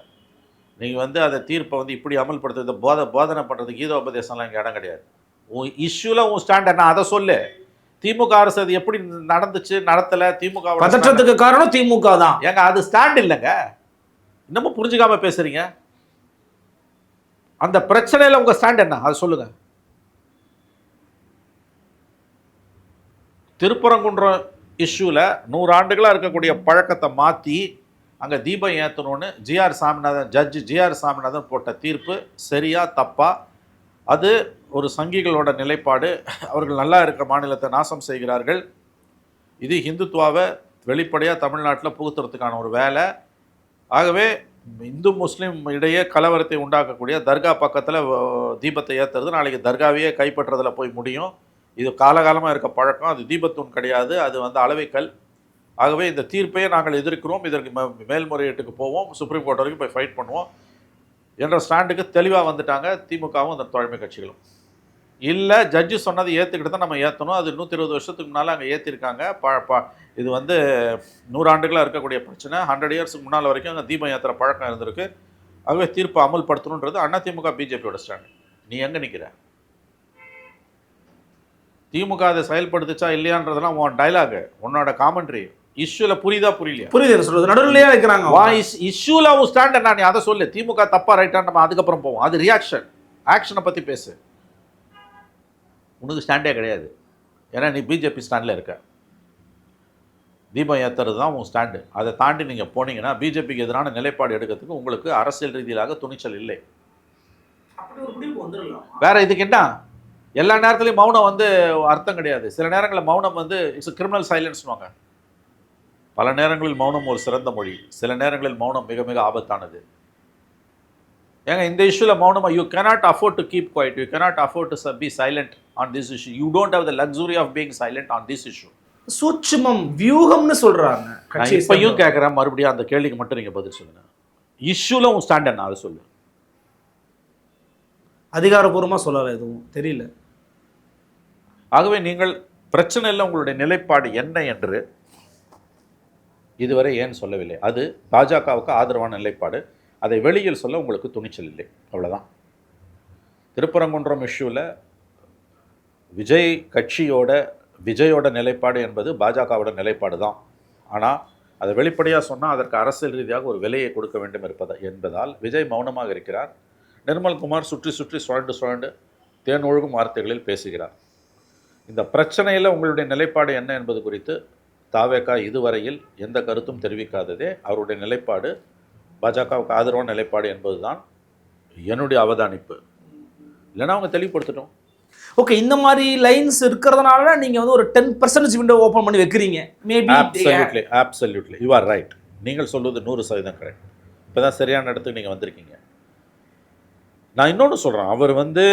நீங்கள் வந்து அதை தீர்ப்பை வந்து இப்படி அமல்படுத்துறது போத போதனை பண்ணுறது கீதோபதேசம்லாம் இங்கே இடம் கிடையாது. உன் இஷ்யூவில் உன் ஸ்டாண்ட் என்ன? அதை சொல்லு. திமுக அரசு அது எப்படி நடந்துச்சு நடத்தலை திமுக பதற்றத்துக்கு காரணம் திமுக தான். ஏங்க அது ஸ்டாண்ட் இல்லைங்க. இன்னமும் புரிஞ்சுக்காம பேசுறீங்க? அந்த பிரச்சனையில உங்க ஸ்டாண்ட் என்ன? அது சொல்லுங்க. திருப்பரங்குன்றம் இஷ்யூவில் நூறு ஆண்டுகளாக இருக்கக்கூடிய பழக்கத்தை மாற்றி அங்கே தீபம் ஏற்றணும்னு GR Saminathan judge GR Saminathan போட்ட தீர்ப்பு சரியா தப்பா? அது ஒரு சங்கிகளோட நிலைப்பாடு. அவர்கள் நல்லா இருக்க மாநிலத்தை நாசம் செய்கிறார்கள். இது ஹிந்துத்வாவை வெளிப்படையாக தமிழ்நாட்டில் புகுத்துறதுக்கான ஒரு வேலை. ஆகவே இந்து முஸ்லீம் இடையே கலவரத்தை உண்டாக்கக்கூடிய தர்கா பக்கத்தில் தீபத்தை ஏற்றுறது நாளைக்கு தர்காவையே கைப்பற்றுறதில் போய் முடியும். இது காலகாலமாக இருக்க பழக்கம். அது தீபத்தூண் கிடையாது. அது வந்து அளவைக்கல் ஆகவே இந்த தீர்ப்பையே நாங்கள் எதிர்க்கிறோம். இதற்கு மே- மேல்முறையீட்டுக்கு போவோம். சுப்ரீம் கோர்ட் வரைக்கும் போய் ஃபைட் பண்ணுவோம். என்ற ஸ்டாண்டுக்கு தெளிவாக வந்துட்டாங்க திமுகவும் அந்த தோழமை கட்சிகளும். இல்லை ஜட்ஜு சொன்னதை ஏற்றுக்கிட்டு தான் நம்ம ஏற்றணும் அது நூற்றி இருபது வருஷத்துக்கு முன்னால் அங்கே ஏற்றிருக்காங்க ப ப இது வந்து நூறாண்டுகளாக இருக்கக்கூடிய பிரச்சனை. ஹண்ட்ரட் இயர்ஸ்க்கு முன்னால் வரைக்கும் அங்கே தீபம் ஏற்றுற பழக்கம் இருந்திருக்கு. ஆகவே தீர்ப்பை அமல்படுத்தணுன்றது அதிமுக பிஜேபியோட ஸ்டாண்ட். நீ எங்கே நிற்கிற திமுக அதை செயல்படுத்துச்சா இல்லையான்றதெல்லாம் உன் டைலாகு உன்னோட காமெண்ட்ரி இஷ்யூல புரியுதா புரியலையா? புரியுது சொல்றது? நடுநிலையா வைக்கிறாங்க வா இஸ் இஷ்யூல உன் ஸ்டாண்ட் என்ன நீ அதை சொல்லு. திமுக தப்பா ரைட்டா நம்ம அதுக்கப்புறம் போவோம். அது ரியாக்ஷன் ஆக்ஷனை பத்தி பேசு. உனக்கு ஸ்டாண்டே கிடையாது. ஏன்னா நீ பிஜேபி ஸ்டாண்டில் இருக்க. தீபம் ஏற்றுறது தான் உன் ஸ்டாண்டு அதை தாண்டி நீங்கள் போனீங்கன்னா பிஜேபிக்கு எதிரான நிலைப்பாடு எடுக்கிறதுக்கு உங்களுக்கு அரசியல் ரீதியிலாக துணிச்சல் இல்லை. வேற இதுக்கு என்ன? எல்லா நேரத்துலையும் மௌனம் வந்து அர்த்தம் கிடையாது. சில நேரங்களில் மௌனம் வந்து இட்ஸ் கிரிமினல் சைலன்ஸ்னுவாங்க பல நேரங்களில் மௌனம் ஒரு சிறந்த மொழி. சில நேரங்களில் மௌனம் மிக மிக ஆபத்தானது. ஏங்க இந்த இஷ்யூவில் மௌனமாக you cannot afford to keep quiet. You cannot afford to be silent on this issue. You don't have the luxury of being silent on this issue. சூட்சுமம் வியூகம்னு சொல்றாங்க நான் இப்பயும். கேட்குறேன் மறுபடியும் அந்த கேள்விக்கு மட்டும் நீங்கள் பதில் சொல்லுங்க. இஷ்யூவில் உன் ஸ்டாண்ட் என்ன அதை சொல்லு அதிகாரப்பூர்வமா சொல்லல எதுவும்? தெரியல. ஆகவே நீங்கள் பிரச்சனையில் உங்களுடைய நிலைப்பாடு என்ன என்று இதுவரை ஏன் சொல்லவில்லை? அது பாஜகவுக்கு ஆதரவான நிலைப்பாடு. அதை வெளியில் சொல்ல உங்களுக்கு துணிச்சல் இல்லை. அவ்வளோதான் திருப்பரங்குன்றம் இஷ்யூவில் விஜய் கட்சியோட விஜயோட நிலைப்பாடு என்பது பாஜகவோட நிலைப்பாடு தான். ஆனால் அதை வெளிப்படையாக சொன்னால் அதற்கு அரசியல் ரீதியாக ஒரு விலையை கொடுக்க வேண்டும் இருப்பதா என்பதால் விஜய் மௌனமாக இருக்கிறார். நிர்மல்குமார் சுற்றி சுற்றி சுழண்டு சுழண்டு தேன் ஒழுகும் வார்த்தைகளில் பேசுகிறார். இந்த பிரச்சனையில் உங்களுடைய நிலைப்பாடு என்ன என்பது குறித்து தாவேகா இதுவரையில் எந்த கருத்தும் தெரிவிக்காததே அவருடைய நிலைப்பாடு. பாஜகவுக்கு ஆதரவான நிலைப்பாடு என்பதுதான் என்னுடைய அவதானிப்பு. இல்லைன்னா அவங்க தெளிவுபடுத்தட்டும். ஓகே இந்த மாதிரி லைன்ஸ் இருக்கிறதுனால நீங்க வந்து ஒரு டென் பர்சன்டேஜ் விண்டோ ஓப்பன் பண்ணி வைக்கிறீங்க. Maybe absolutely absolutely you are right நீங்கள் சொல்வது நூறு சதவீதம் கரெக்ட் இப்போ தான் சரியான இடத்துக்கு நீங்கள் வந்திருக்கீங்க. நான் இன்னொன்று சொல்கிறேன் அவர் வந்து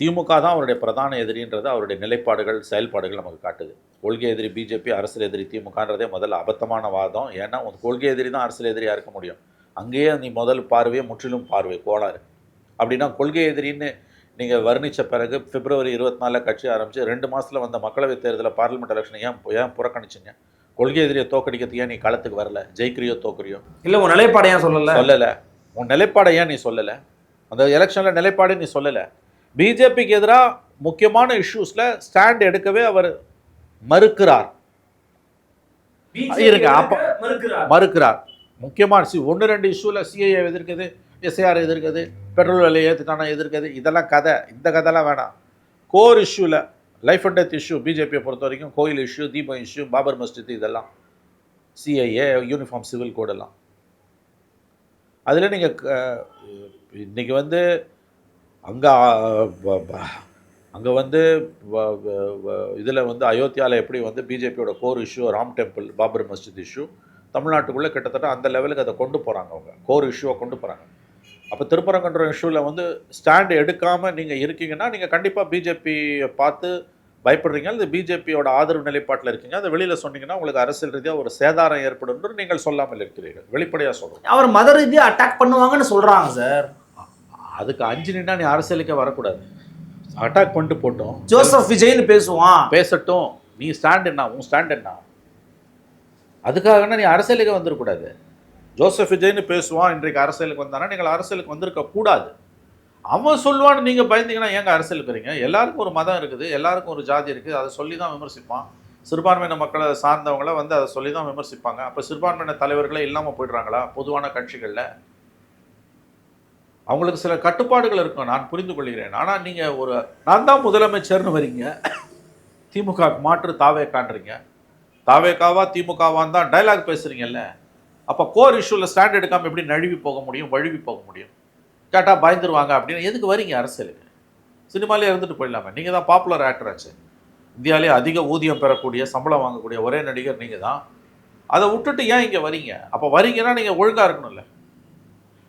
திமுக தான் அவருடைய பிரதான எதிரின்றது அவருடைய நிலைப்பாடுகள் செயல்பாடுகள் நமக்கு காட்டுது. கொள்கை எதிரி பிஜேபி அரசியல் எதிரி திமுகன்றதே முதல்ல அபத்தமான வாதம். ஏன்னா உன் கொள்கை எதிரி தான் அரசியல் எதிரியாக இருக்க முடியும். அங்கேயே நீ முதல் பார்வையே முற்றிலும் பார்வை கோளாறு. அப்படின்னா கொள்கை எதிரின்னு நீங்கள் வர்ணித்த பிறகு பிப்ரவரி இருபத்தி நாலில் கட்சி ஆரம்பித்து ரெண்டு மாதத்தில் வந்த மக்களவைத் தேர்தலில் பார்லிமெண்ட் எலெக்ஷன் ஏன் ஏன் புறக்கணிச்சிங்க? கொள்கை எதிரியை தோக்கடிக்கிறதுக்கு ஏன் நீ களத்துக்கு வரல? ஜெயிக்கிறியோ தோக்குறியோ? இல்ல உன் நிலைப்பாடு ஏன் சொல்லல? சொல்லலை. உன் நிலைப்பாடை ஏன் நீ சொல்லலை? அந்த எலெக்ஷனில் நிலைப்பாடு நீ சொல்லலை. பிஜேபிக்கு எதிராக முக்கியமான இஷ்யூஸில் ஸ்டாண்ட் எடுக்கவே அவர் மறுக்கிறார். இருங்க, அப்ப- மறுக்கிறார். முக்கியமான சி ஒன்று ரெண்டு இஷ்யூவில் சிஐஏ எதிர்க்குது எஸ்ஐஆர் எதிர்க்குது பெட்ரோல் விலை ஏற்றிட்டானா எதிர்க்குது இதெல்லாம் கதை. இந்த கதைலாம் வேணாம். கோர் இஷ்யூவில் லைஃப் அண்ட் டெத் இஷ்யூ பிஜேபியை பொறுத்த வரைக்கும் கோயில் இஷ்யூ தீபம் இஷ்யூ பாபர் மஸ்ஜித் இதெல்லாம். சிஐஏ யூனிஃபார்ம் சிவில் கோடெல்லாம் அதில் நீங்கள் இன்னைக்கு வந்து அங்கே அங்கே வந்து இதில் வந்து அயோத்தியாவில் எப்படி வந்து பிஜேபியோட core issue Ram temple Babar Masjid issue தமிழ்நாட்டுக்குள்ளே கிட்டத்தட்ட அந்த லெவலுக்கு அதை கொண்டு போகிறாங்க அவங்க. கோர் இஷ்யூவை கொண்டு போகிறாங்க அப்போ திருப்பரங்குன்றம் இஷ்யூவில் வந்து ஸ்டாண்ட் எடுக்காமல் நீங்கள் இருக்கீங்கன்னா நீங்கள் கண்டிப்பாக பிஜேபியை பார்த்து பயப்படுறீங்க. அல்லது பிஜேபியோட ஆதரவு நிலைப்பாட்டில் இருக்கீங்க. அதை வெளியில் சொன்னீங்கன்னா உங்களுக்கு அரசியல் ரீதியாக ஒரு சேதாரம் ஏற்படும் நீங்கள் சொல்லாமல் இருக்கிறீர்கள். வெளிப்படையாக சொல்கிறோம் அவர் மத ரீதியாக அட்டாக் பண்ணுவாங்கன்னு சொல்கிறாங்க சார் அதுக்கு அஞ்சு நின்னா நீ அரசியலுக்கே வரக்கூடாது. அட்டாக் பண்ணிட்டு போட்டோம். ஜோசப் விஜய்னு பேசுவான். பேசட்டும். நீ ஸ்டாண்ட் என்ன? உன் ஸ்டாண்ட் என்ன? அதுக்காகனா நீ அரசியலுக்கு வந்துடக்கூடாது ஜோசப் விஜய்னு பேசுவான். இன்றைக்கு அரசியலுக்கு வந்தானா? நீங்கள் அரசியலுக்கு வந்திருக்க கூடாது. அவன் சொல்லுவான்னு நீங்கள் பயந்தீங்கன்னா ஏங்க அரசியலுக்கு வரீங்க? எல்லாருக்கும் ஒரு மதம் இருக்குது. எல்லாருக்கும் ஒரு ஜாதி இருக்குது. அதை சொல்லி தான் விமர்சிப்பான். சிறுபான்மையின மக்களை சார்ந்தவங்கள வந்து அதை சொல்லி தான் விமர்சிப்பாங்க. அப்போ சிறுபான்மையின தலைவர்களே இல்லாமல் போயிடுறாங்களா? பொதுவான கட்சிகளில். அவங்களுக்கு சில கட்டுப்பாடுகள் இருக்கும் நான் புரிந்து கொள்கிறேன். ஆனால் நீங்கள் ஒரு நான் தான் முதலமைச்சர்னு வரீங்க. திமுக மாற்று தாவேக்கான்றீங்க. தாவேக்காவா திமுகவான் தான் டைலாக் பேசுகிறீங்கல்ல அப்போ கோர் இஷ்யூவில் ஸ்டாண்ட் எடுக்காமல் எப்படி நழுவி போக முடியும் வழுவி போக முடியும்? கேட்டால் பயந்துருவாங்க அப்படின்னு எதுக்கு வரீங்க அரசியலுக்கு? சினிமாலே இருந்துட்டு போயிடலாமே. நீங்கள் தான் பாப்புலர் ஆக்டர் ஆச்சு. இந்தியாவிலே அதிக ஊதியம் பெறக்கூடிய சம்பளம் வாங்கக்கூடிய ஒரே நடிகர் நீங்கள் தான். அதை விட்டுட்டு ஏன் இங்கே வரீங்க? அப்போ வரீங்கன்னா நீங்கள் ஒழுங்காக இருக்கணும்ல.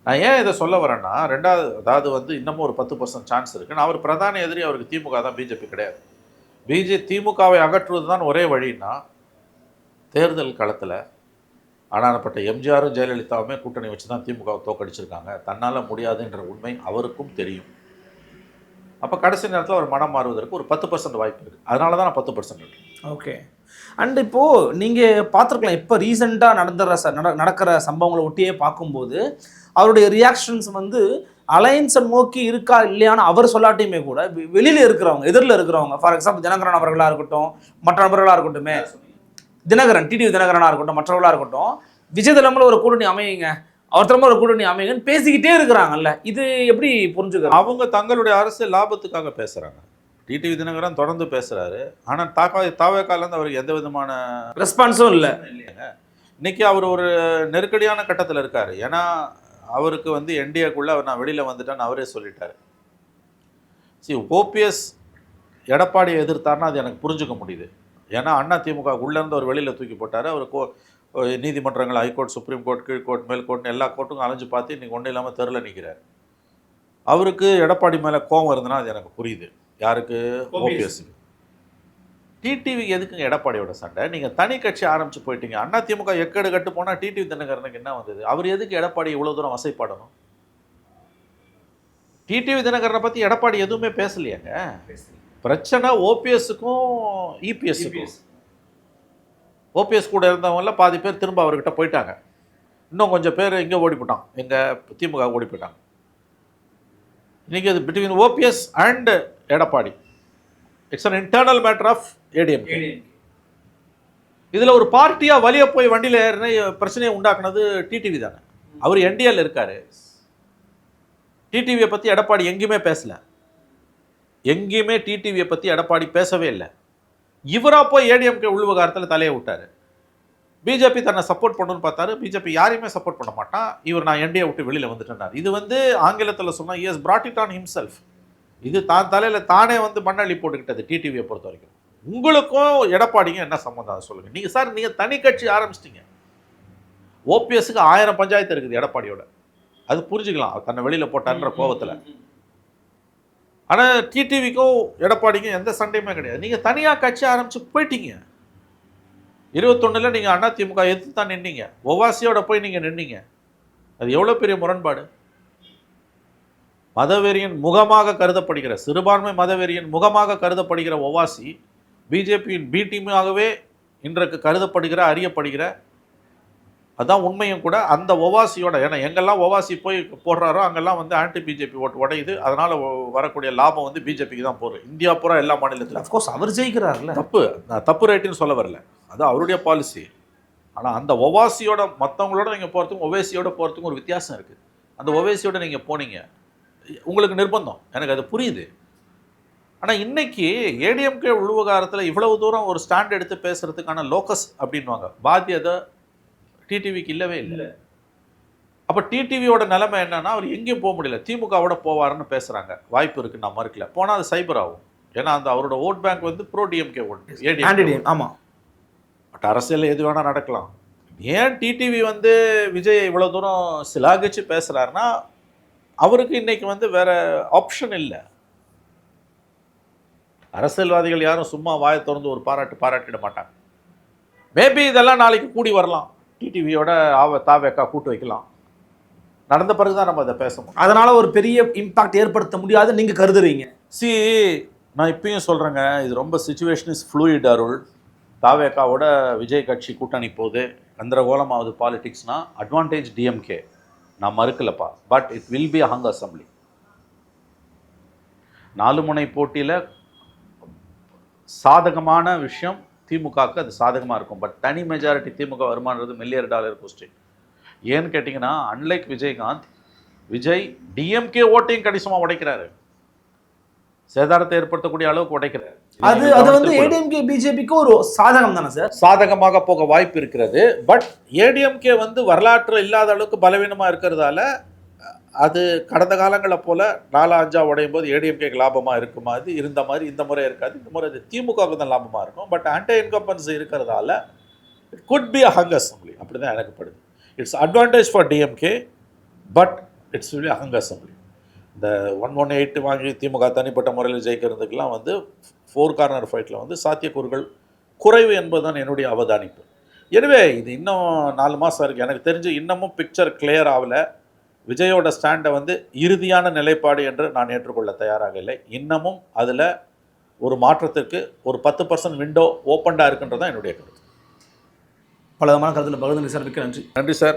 நான் ஏன் இதை சொல்ல வரேன்னா ரெண்டாவது அதாவது வந்து இன்னமும் ஒரு பத்து பர்சன்ட் சான்ஸ் இருக்குது நான் அவர் பிரதான எதிரி அவருக்கு திமுக தான் பிஜேபி கிடையாது. பிஜே திமுகவை அகற்றுவது தான் ஒரே வழின்னா தேர்தல் களத்தில் அனானப்பட்ட எம்ஜிஆரும் ஜெயலலிதாவுமே கூட்டணி வச்சு தான் திமுகவை தோக்கடிச்சிருக்காங்க. தன்னால் முடியாதுன்ற உண்மை அவருக்கும் தெரியும். அப்போ கடைசி நேரத்தில் அவர் மனம் மாறுவதற்கு ஒரு பத்து பர்சன்ட் வாய்ப்பு இருக்குது அதனால தான் நான் பத்து பர்சன்ட் ஓகே அண்ட் இப்போ நீங்கள் பார்த்துருக்கலாம் இப்போ ரீசெண்டாக நடந்துற ச நட நடக்கிற சம்பவங்களை ஒட்டியே பார்க்கும்போது அவருடைய ரியாக்ஷன்ஸ் வந்து அலையன்ஸை நோக்கி இருக்கா இல்லையான்னு அவர் சொல்லாட்டியுமே கூட வெளியில இருக்கிறவங்க எதிரில் இருக்கிறவங்க ஃபார் எக்ஸாம்பிள் தினகரன் அவர்களாக இருக்கட்டும் மற்ற நபர்களாக இருக்கட்டுமே தினகரன் டிடிவி தினகரனாக இருக்கட்டும் மற்றவர்களாக இருக்கட்டும் விஜய் தலைமையில் ஒரு கூட்டணி அமையுங்க. அவர் தலைமையில் ஒரு கூட்டணி அமையுங்கன்னு பேசிக்கிட்டே இருக்கிறாங்கல்ல. இது எப்படி புரிஞ்சுக்கிறோம் அவங்க தங்களுடைய அரசியல் லாபத்துக்காக பேசுகிறாங்க டிடிவி தினகரன் தொடர்ந்து பேசுகிறாரு ஆனால் தாக்கா தாவேக்காலேருந்து அவருக்கு எந்த விதமான ரெஸ்பான்ஸும் இல்லை. இல்லைங்க. இன்னைக்கு அவர் ஒரு நெருக்கடியான கட்டத்தில் இருக்கார். ஏன்னா அவருக்கு வந்து என்டிஏக்குள்ளே அவர் நான் வெளியில் வந்துட்டேன்னு அவரே சொல்லிட்டாரு. சி ஓபிஎஸ் எடப்பாடியை எதிர்த்தாருன்னா அது எனக்கு புரிஞ்சுக்க முடியுது. ஏன்னா அண்ணா திமுக உள்ளேருந்து அவர் வெளியில் தூக்கி போட்டார். அவர் கோ நீதிமன்றங்கள் ஹைகோர்ட் சுப்ரீம் கோர்ட் கீழ்கோர்ட் மேல் கோர்ட்னு எல்லா கோர்ட்டுக்கும் அலைஞ்சு பார்த்து இன்னைக்கு ஒன்றும் இல்லாமல் தெருல நிற்கிறார் அவருக்கு எடப்பாடி மேலே கோவம் இருந்ததுன்னா அது எனக்கு புரியுது. யாருக்கு? ஓபிஎஸ்க்கு டிடிவிக்கு எதுக்குங்க எடப்பாடியோட சண்டை? நீங்கள் தனி கட்சி ஆரம்பிச்சு போயிட்டீங்க. அண்ணா திமுக எக்கடு கட்டு போனால் டிடிவி தினகரனுக்கு என்ன வந்தது? அவர் எதுக்கு எடப்பாடி இவ்வளோ தூரம் வசைப்பாடணும்? டிடிவி தினகரனை பற்றி எடப்பாடி எதுவுமே பேசலையாங்க? பிரச்சனை ஓபிஎஸ்க்கும் இபிஎஸ்க்கும் ஓபிஎஸ் கூட இருந்தவங்கள பாதி பேர் திரும்ப அவர்கிட்ட போயிட்டாங்க. இன்னும் கொஞ்சம் பேர் இங்கே ஓடி போட்டான். எங்கள் திமுக ஓடி போயிட்டாங்க. இன்னைக்கு அது between OPS and Edappadi. It's an internal matter of ADM. இதில் ஒரு பார்ட்டியாக வழிய போய் வண்டியில் ஏறின பிரச்சனையை உண்டாக்குனது டிடிவி தானே. அவர் என்டிஎல் இருக்காரு. டிடிவியை பற்றி எடப்பாடி எங்கேயுமே பேசல. எங்கேயுமே டிடிவியை பற்றி எடப்பாடி பேசவே இல்லை. இவராக போய் ஏடிஎம்கே உள்விவகாரத்தில் தலையை விட்டார். பிஜேபி தன்னை சப்போர்ட் பண்ணணும்னு பார்த்தாரு. பிஜேபி யாரையுமே சப்போர்ட் பண்ண மாட்டான். இவர் நான் என்டிஏ விட்டு வெளியில் வந்துட்டேன்னார். இது வந்து ஆங்கிலத்தில் சொன்னால் is brought it on himself. இது தான் தலையில் தானே வந்து மண்ணள்ளி போட்டுக்கிட்டது டிடிவியை பொறுத்த வரைக்கும். உங்களுக்கும் எடப்பாடிக்கும் என்ன சம்மந்தம் அதை சொல்லுங்கள் நீங்கள் சார் நீங்கள் தனி கட்சி ஆரம்பிச்சிட்டீங்க. ஓபிஎஸ்க்கு ஆயிரம் பஞ்சாயத்து இருக்குது எடப்பாடியோட. அது புரிஞ்சுக்கலாம். தன்னை வெளியில் போட்டான்ற கோவத்தில். ஆனால் டிடிவிக்கும் எடப்பாடிக்கும் எந்த சண்டையுமே கிடையாது. நீங்கள் தனியாக கட்சி ஆரம்பித்து போயிட்டீங்க. இருபத்தொன்னில் நீங்கள் அதிமுக எதிர்த்து தான் நின்னீங்க. ஒவாசியோட போய் நீங்கள் நின்னீங்க. அது எவ்வளோ பெரிய முரண்பாடு? மதவெறியின் முகமாக கருதப்படுகிற சிறுபான்மை மதவெறியின் முகமாக கருதப்படுகிற ஒவாசி பிஜேபியின் பி டீமாகவே இன்றைக்கு கருதப்படுகிற அறியப்படுகிற அதான் உண்மையும் கூட அந்த ஒவாசியோட ஏன்னா எங்கெல்லாம் ஒவாசி போய் போடுறாரோ அங்கெல்லாம் வந்து ஆன்டி பிஜேபி ஓட்டு உடையுது. அதனால வரக்கூடிய லாபம் வந்து பிஜேபிக்கு தான் போகுது. இந்தியா பூரா எல்லா மாநிலத்திலும். அஃப்கோர்ஸ் அவர் ஜெயிக்கிறார்ல. தப்பு. நான் தப்பு ரேட்டுன்னு சொல்ல வரல. அது அவருடைய பாலிசி ஆனால் அந்த ஒவாசியோட மற்றவங்களோட நீங்கள் போகிறதுக்கும் ஒவேசியோட போகிறதுக்கும் ஒரு வித்தியாசம் இருக்குது அந்த ஒவேசியோட நீங்கள் போனீங்க. உங்களுக்கு நிர்பந்தம். எனக்கு அது புரியுது. ஆனால் இன்னைக்கு ஏடிஎம்கே உள்விவகாரத்தில் இவ்வளவு தூரம் ஒரு ஸ்டாண்ட் எடுத்து பேசுறதுக்கான லோக்கஸ் அப்படின்வாங்க பாத்தியதை டிடிவிக்கு இல்லவே இல்லை. அப்போ டிடிவியோட நிலைமை என்னன்னா அவர் எங்கேயும் போக முடியல. திமுகவோட போவாருன்னு பேசுகிறாங்க வாய்ப்பு இருக்குது நான் மறுக்கல. போனால் அது சைபர் ஆகும். ஏன்னா அந்த அவரோட ஓட் பேங்க் வந்து pro DMK vote ADM anti DM ஆமா. பட் அரசியல் எது வேணால் நடக்கலாம். ஏன் டிடிவி வந்து விஜய் இவ்வளோ தூரம் சிலாகிச்சு பேசுகிறாருன்னா அவருக்கு இன்னைக்கு வந்து வேற ஆப்ஷன் இல்லை. அரசியல்வாதிகள் யாரும் சும்மா வாயை திறந்து ஒரு பாராட்டு பாராட்டிட மாட்டாங்க. மேபி இதெல்லாம் நாளைக்கு கூடி வரலாம். டிடிவியோட ஆவ தாவேக்கா கூட்டு வைக்கலாம். நடந்த பிறகு தான் நம்ம அதை பேச முடியும். அதனால ஒரு பெரிய இம்பாக்ட் ஏற்படுத்த முடியாது. நீங்க கருதுறீங்க. சி நான் இப்பயும் சொல்கிறேங்க இது ரொம்ப சுச்சுவேஷன் இஸ் ஃப்ளூயிட் அருள். தாவேக்காவோட விஜய் கட்சி கூட்டணி போகுது கந்தரகோலமாவது பாலிடிக்ஸ்னா அட்வான்டேஜ் டிஎம்கே நான் மறுக்கலப்பா. But it will be hung assembly நாலு முனை போட்டியில் சாதகமான விஷயம் திமுகவுக்கு அது சாதகமாக இருக்கும். பட் தனி மெஜாரிட்டி திமுக வருமானது மில்லியர் டாலர் கொஸ்டின் ஏன்னு கேட்டிங்கன்னா அன்லைக் விஜயகாந்த் விஜய் டிஎம்கே ஓட்டையும் கணிசமாக உடைக்கிறாரு. சேதாரத்தை ஏற்படுத்தக்கூடிய அளவுக்கு உடைக்கிறார். அது அது வந்து ஏடிஎம்கே பிஜேபிக்கு ஒரு சாதகம் தானே சார்? சாதகமாக போக வாய்ப்பு இருக்கிறது. பட் ஏடிஎம்கே வந்து வரலாற்றில் இல்லாத அளவுக்கு பலவீனமாக இருக்கிறதால அது கடந்த காலங்களை போல நாலா அஞ்சா உடையும் போது ஏடிஎம்கேக்கு லாபமாக இருக்குமா? இது இருந்த மாதிரி இந்த முறை இருக்காது. இந்த முறை அது திமுகவுக்கு தான் லாபமாக இருக்கும். பட் ஆன்டி இன்கம்பன்சி இருக்கிறதால it could be a hung assembly அப்படி தான் எனக்கு படுது. It's advantage for DMK but it's will hung assembly இந்த ஒன் ஒன் எயிட் வாங்கி திமுக தனிப்பட்ட முறையில் ஜெயிக்கிறதுக்கெல்லாம் வந்து ஃபோர் கார்னர் ஃபைட்டில் வந்து சாத்தியக்கூறுகள் குறைவு என்பதுதான் என்னுடைய அவதானிப்பு. எனவே இது இன்னும் நாலு மாதம் இருக்குது எனக்கு தெரிஞ்சு இன்னமும் பிக்சர் கிளியர் ஆகலை. விஜயோட ஸ்டாண்டை வந்து இறுதியான நிலைப்பாடு என்று நான் ஏற்றுக்கொள்ள தயாராக இல்லை. இன்னமும் அதில் ஒரு மாற்றத்திற்கு ஒரு பத்து பர்சன்ட் விண்டோ ஓப்பன்டாக இருக்குன்றது தான் என்னுடைய கருத்து. பல விதமான கருத்துல பகிர்ந்து சார் மிக்க நன்றி. நன்றி சார்.